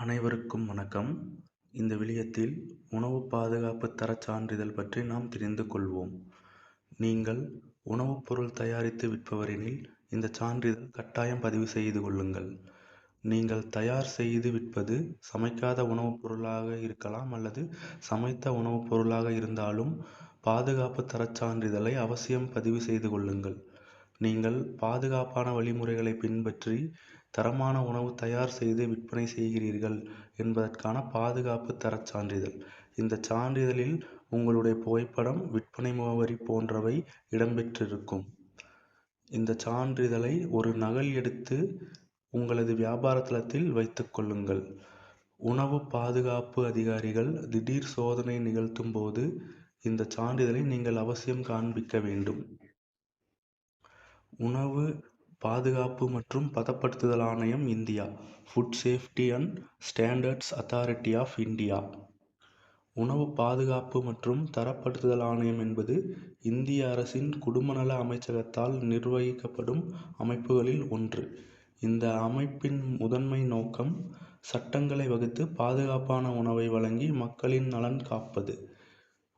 அனைவருக்கும் வணக்கம். இந்த விளியத்தில் உணவு பாதுகாப்பு தரச் சான்றிதழ் பற்றி நாம் தெரிந்து கொள்வோம். நீங்கள் உணவுப் பொருள் தயாரித்து விற்பவரெனில் இந்த சான்றிதழ் கட்டாயம் பதிவு செய்து கொள்ளுங்கள். நீங்கள் தயார் செய்து விற்பது சமைக்காத உணவுப் பொருளாக இருக்கலாம் அல்லது சமைத்த உணவுப் பொருளாக இருந்தாலும் பாதுகாப்பு தரச் சான்றிதழை அவசியம் பதிவு செய்து கொள்ளுங்கள். நீங்கள் பாதுகாப்பான வழிமுறைகளை பின்பற்றி தரமான உணவு தயார் செய்து விற்பனை செய்கிறீர்கள் என்பதற்கான பாதுகாப்பு தரச் சான்றிதழ். இந்த சான்றிதழில் உங்களுடைய புகைப்படம் விற்பனை முகவரி போன்றவை இடம்பெற்றிருக்கும். இந்த சான்றிதழை ஒரு நகல் எடுத்து உங்களது வியாபார தளத்தில் வைத்துக்கொள்ளுங்கள் உணவு பாதுகாப்பு அதிகாரிகள் திடீர் சோதனை நிகழ்த்தும் போது இந்த சான்றிதழை நீங்கள் அவசியம் காண்பிக்க வேண்டும். உணவு பாதுகாப்பு மற்றும் பதப்படுத்துதல் ஆணையம் India food safety and standards authority of India உணவு பாதுகாப்பு மற்றும் தரப்படுத்துதல் ஆணையம் என்பது இந்திய அரசின் குடும்பநல அமைச்சகத்தால் நிர்வகிக்கப்படும் அமைப்புகளில் ஒன்று. இந்த அமைப்பின் முதன்மை நோக்கம் சட்டங்களை வகுத்து பாதுகாப்பான உணவை வழங்கி மக்களின் நலன் காப்பது.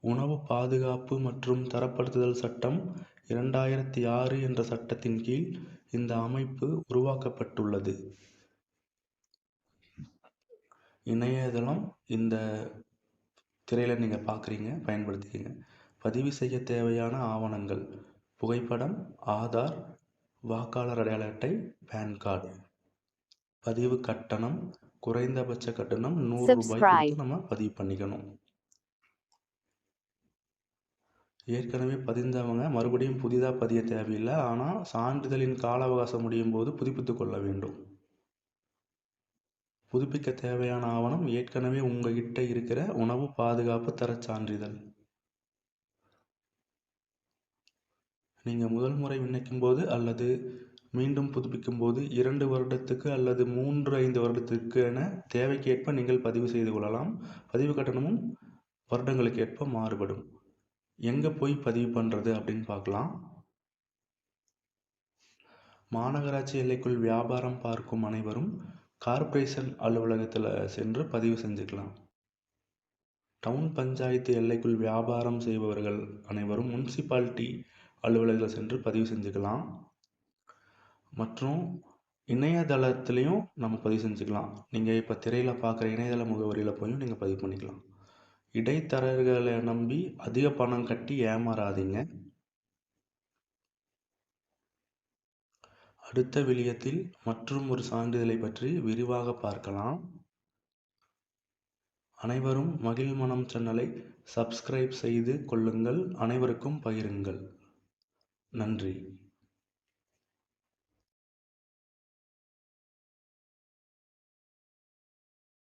உணவு பாதுகாப்பு மற்றும் தரப்படுத்துதல் சட்டம் இரண்டாயிரத்தி ஆறு என்ற சட்டத்தின் கீழ் இந்த அமைப்பு உருவாக்கப்பட்டுள்ளது. இணையதளம் இந்த திரையில் நீங்கள் பார்க்குறீங்க பயன்படுத்திக்கிங்க பதிவு செய்ய தேவையான ஆவணங்கள். புகைப்படம் ஆதார் வாக்காளர் அடையாள அட்டை பேன் கார்டு பதிவு கட்டணம் குறைந்தபட்ச கட்டணம் நூறு ரூபாய் Subscribe. கொடுத்து நம்ம பதிவு பண்ணிக்கணும். ஏற்கனவே பதிந்தவங்க மறுபடியும் புதிதாக பதிய தேவையில்லை. ஆனால் சான்றிதழின் கால அவகாசம் முடியும் போது புதுப்பித்து கொள்ள வேண்டும். புதுப்பிக்க தேவையான ஆவணம் ஏற்கனவே உங்ககிட்ட இருக்கிற உணவு பாதுகாப்பு தரச் சான்றிதழ். நீங்கள் முதல் முறை விண்ணப்பிக்கும் போது அல்லது மீண்டும் புதுப்பிக்கும் போது இரண்டு வருடத்துக்கு அல்லது மூன்று ஐந்து வருடத்துக்கு என தேவைக்கேற்ப நீங்கள் பதிவு செய்து கொள்ளலாம். பதிவு கட்டணமும் வருடங்களுக்கு ஏற்ப மாறுபடும். எங்கே போய் பதிவு பண்ணுறது அப்படின்னு பார்க்கலாம். மாநகராட்சி எல்லைக்குள் வியாபாரம் பார்க்கும் அனைவரும் கார்ப்பரேஷன் அலுவலகத்தில் சென்று பதிவு செஞ்சுக்கலாம். டவுன் பஞ்சாயத்து எல்லைக்குள் வியாபாரம் செய்பவர்கள் அனைவரும் முன்சிபாலிட்டி அலுவலகத்தில் சென்று பதிவு செஞ்சுக்கலாம். மற்றும் இணையதளத்துலேயும் நம்ம பதிவு செஞ்சுக்கலாம். நீங்கள் இப்போ திரையில் பார்க்குற இணையதள முகவரியில் போயும் நீங்கள் பதிவு பண்ணிக்கலாம். இடைத்தரகர்களை நம்பி அதிக பணம் கட்டி ஏமாறாதீங்க. அடுத்த விளியத்தில் மற்றும் ஒரு சான்றிதழை பற்றி விரிவாக பார்க்கலாம். அனைவரும் மகிழ் மனம் சேனலை சப்ஸ்கிரைப் செய்து கொள்ளுங்கள். அனைவருக்கும் பகிருங்கள். நன்றி.